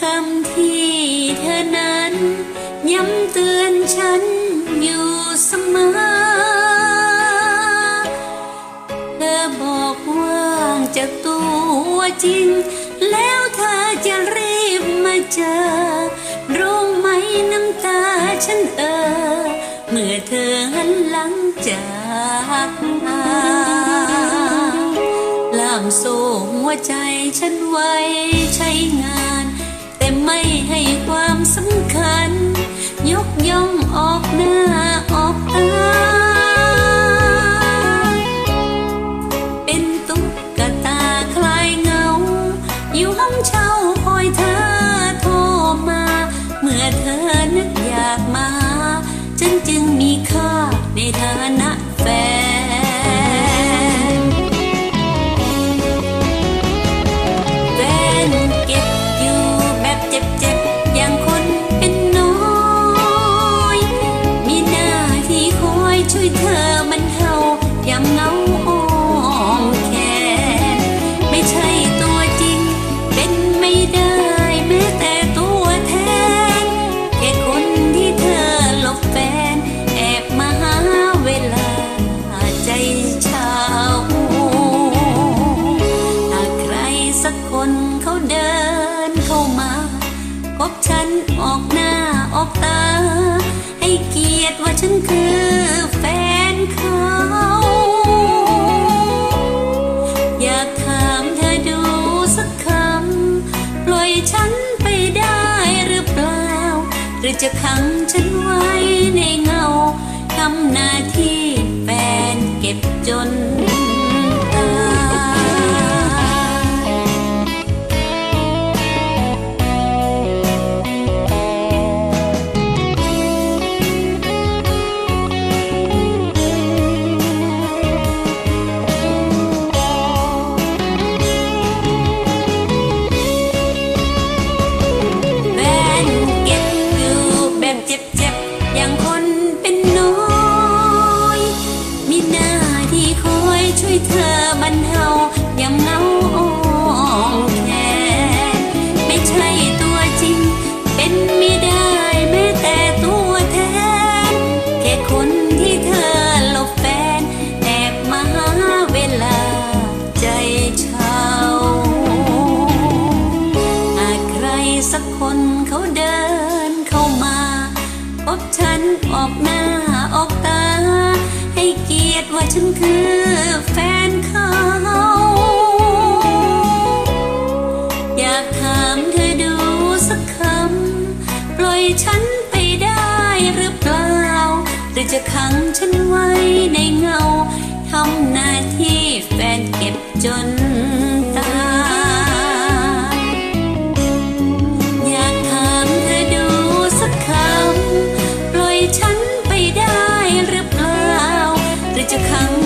คำที่เธอนั้น ย้ำเตือนฉันอยู่เสมอ เธอบอกว่าจะตัวจริง แล้วเธอจะรีบมาเจอ รู้ไหมน้ำตาฉันเออ เมื่อเธอหันหลังจากมาล่ามโซ่หัวใจฉันไว้ใช้งาน ไม่ให้ความสำคัญ ยกย่องออกหน้าออกตา เป็นตุ๊กตาคลายเงา อยู่ห้องเช่าคอยเธอโทรมา เมื่อเธอนึกอยากมา ฉันจึงมีค่าในฐานะแฟน อยช่วยเธอมันเฮายามเงาอ้อมแขนไม่ใช่ตัวจริง เป็นไม่ได้แม้แต่ตัวแทนแค่คนที่เธอหลบแฟน แอบมาหาเวลาใจเช้าหากใครสักคนเขาเดินเข้ามาพบฉันออกหน้าออกตา รือจะขังฉันไว้ในเงาทำหน้าที่แฟนเก็บจน ฉันคือแฟนเขา อยากถามเธอดูสักคำ ปล่อยฉันไปได้หรือเปล่า หรือจะขังฉันไว้ในเงา ทำหน้าที่แฟนเก็บจน 就看。